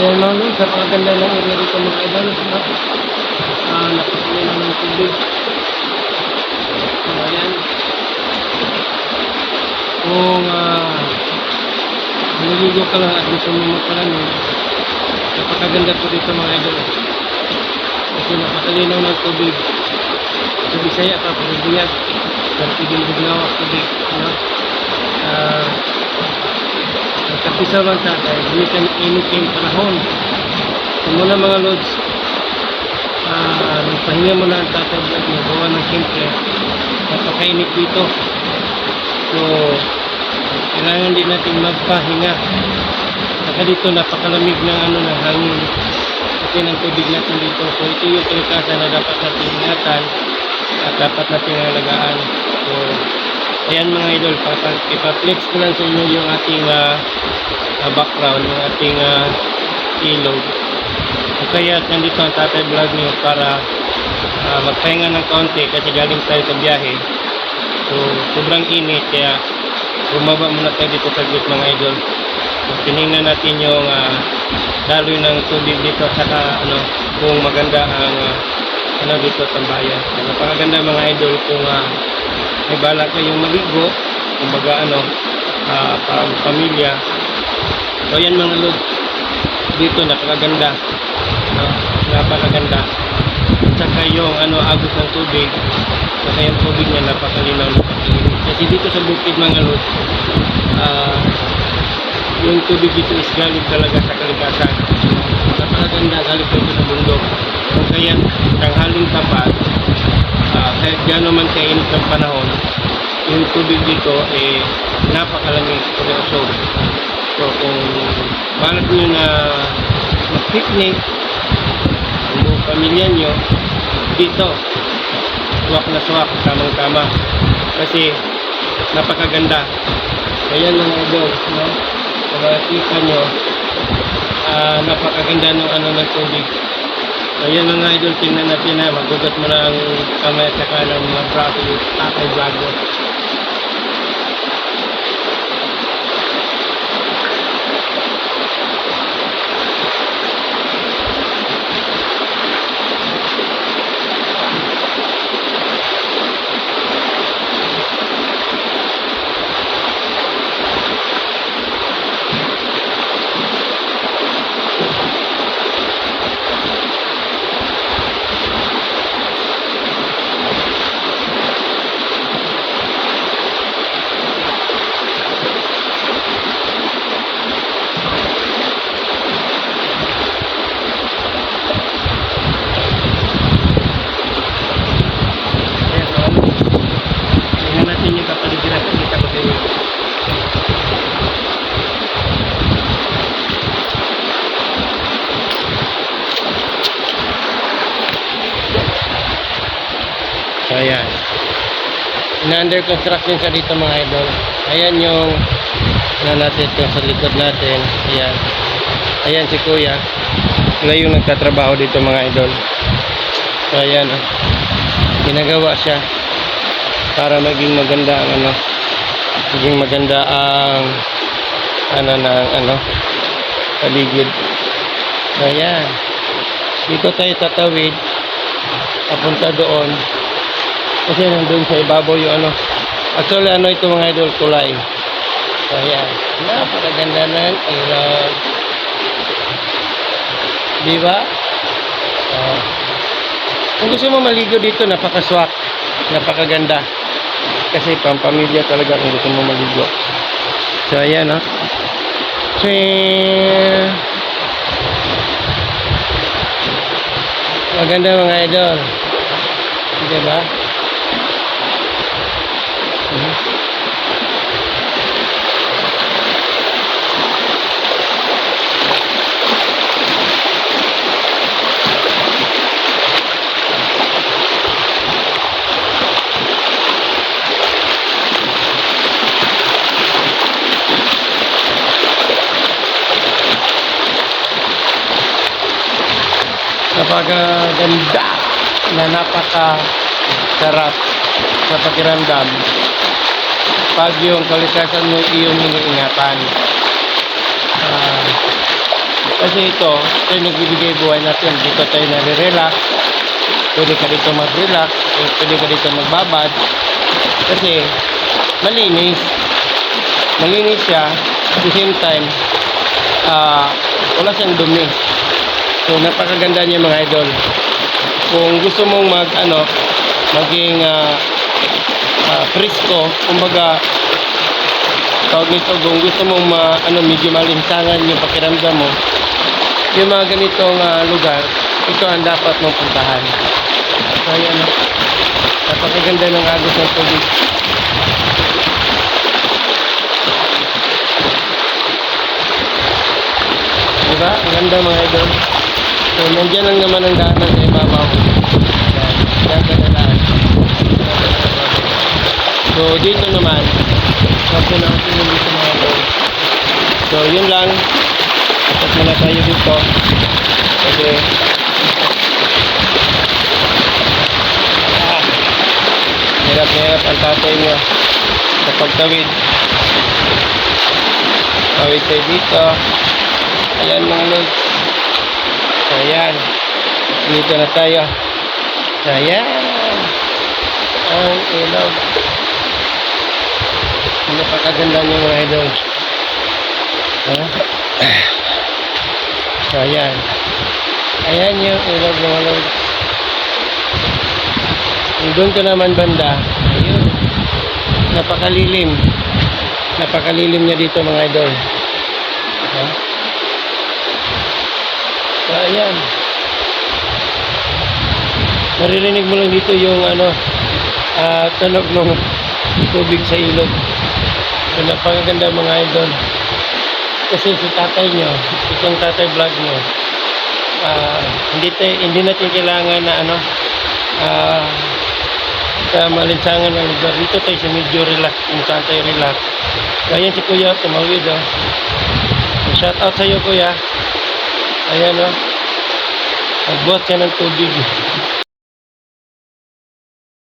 Ayan mga lods, napakaganda ng area dito mga idol. No? Ah, napakaganda na ng tubig. So, ayan. Kung ah, naliligo ka lang at gusto mo magpalanin, napakaganda po dito mga idol. Kasi napakalinaw ng tubig. Sa Bisaya pa, pagbibiyak. Pero tubig. No? Ah, Nagkapisa man ta dahil hindi ka init yung panahon. So muna mga lods, ah, nagpahinga mo na ang tatay vlog mo, gawa ng siyempre, napakainit dito. So, kailangan din natin magpahinga. Saka dito napakalamig ng ano ng hangin. Kasi ng tubig natin dito. So ito yung kalikasan na dapat natin ingatan at dapat natin alagaan. So, ayan mga idol, ipa-flex ko lang sa inyo yung ating ah, background, yung ating uh, ilog. So, kaya nandito ang tatay vlog niyo para ah, magpahinga ng kaunti kasi galing tayo sa biyahe. So, sobrang init kaya bumaba muna tayo dito sa group mga idol. So, tinignan natin yung uh, daloy ng tubig dito at saka ano, kung maganda ang ah, dito sa bayan. So, napakaganda mga idol kung ah, may bala kayong maligo, kumbaga ano, ah, pang pamilya. So yan mga lods, dito napakaganda. No? Napakaganda. At saka yung ano, agos ng tubig, saka yung tubig niya napakalinaw. Kasi dito sa bukid mga lods, ah, yung tubig dito is galing talaga sa kalikasan. Napakaganda, po ito sa bundok. Kung kaya tanghaling tapat, Ah, kahit gano'n man kainit ng panahon, yung tubig dito eh napakalamig seryoso. So kung balak nyo na mag-picnic, ang buong pamilya nyo, dito, swak na swak, tamang tama. Kasi napakaganda. Ayan mga idol, no? Kung makikita nyo, ah, napakaganda ng ano ng tubig. Ayan mga idol, tingnan natin na magugat mo ang kamay at saka ng mga braso yung tatay vlogger. Ayan, so, tingnan natin yung kapaligiran at kita ko sa inyo. So, ayan. Na-under construction siya dito mga idol. Ayan yung na natin ito sa likod natin. Ayan. Ayan si kuya. Sila yung nagtatrabaho dito mga idol. So, ayan. Oh ginagawa siya para maging maganda ang ano maging maganda ang ano ng ano paligid so ayan dito tayo tatawid papunta doon kasi nandun sa ibabaw yung ano actually ano ito mga idol kulay so ayan napakaganda ng ilog di ba oh. Kung gusto mo maligo dito, napakaswak. Napakaganda. Kasi pampamilya talaga kung gusto mo maligo. So, ayan, no? So, maganda mga idol. Diba? Mhm. napakaganda na napaka sarap sa pakiramdam pag yung kalikasan mo iyong iniingatan. Ah, Kasi ito, ito yung nagbibigay buhay natin. Dito tayo nare-relax. Pwede ka dito mag-relax. Pwede ka dito magbabad. Kasi malinis. Malinis siya. At the same time, ah wala siyang dumi. So napakaganda niya mga idol. Kung gusto mong mag ano, maging ah ah, presko, kumbaga tawag nito, kung gusto mong ma, ano, medyo malinsangan yung pakiramdam mo, yung mga ganitong ah, lugar, ito ang dapat mong puntahan. So, ayan, napakaganda ng agos ng tubig. Diba? Ang ganda mga idol. So, nandyan lang naman ang daanan sa ibabaw. Yan. Yan ka na lang. So, dito naman, na natin yung dito mga idol. So, yun lang. Tapos muna tayo dito. Kasi, ah, hirap na hirap ang tatay niya sa pagtawid. Tawid tayo dito. Ayan mga lods. So, ayan. Dito na tayo. So, ayan. Ang ilog. Napakaganda niya mga idol. Ha? So, ayan. Ayan yung ilog mga. Yung doon ka naman banda. Ayun. Napakalilim. Napakalilim niya dito mga idol. Ha? So, ayan. Maririnig mo lang dito yung ano, ah tunog ng tubig sa ilog. So, napakaganda mga idol. Kasi si tatay nyo, itong tatay vlog nyo, ah hindi, tayo, hindi natin kailangan na ano, ah sa malinsangan ng lugar. Dito tayo sa medyo relax, kung saan relax. Ayan si Kuya, tumawid oh. Shout out sa iyo Kuya. Ayan oh. Nagbuhat siya ng tubig.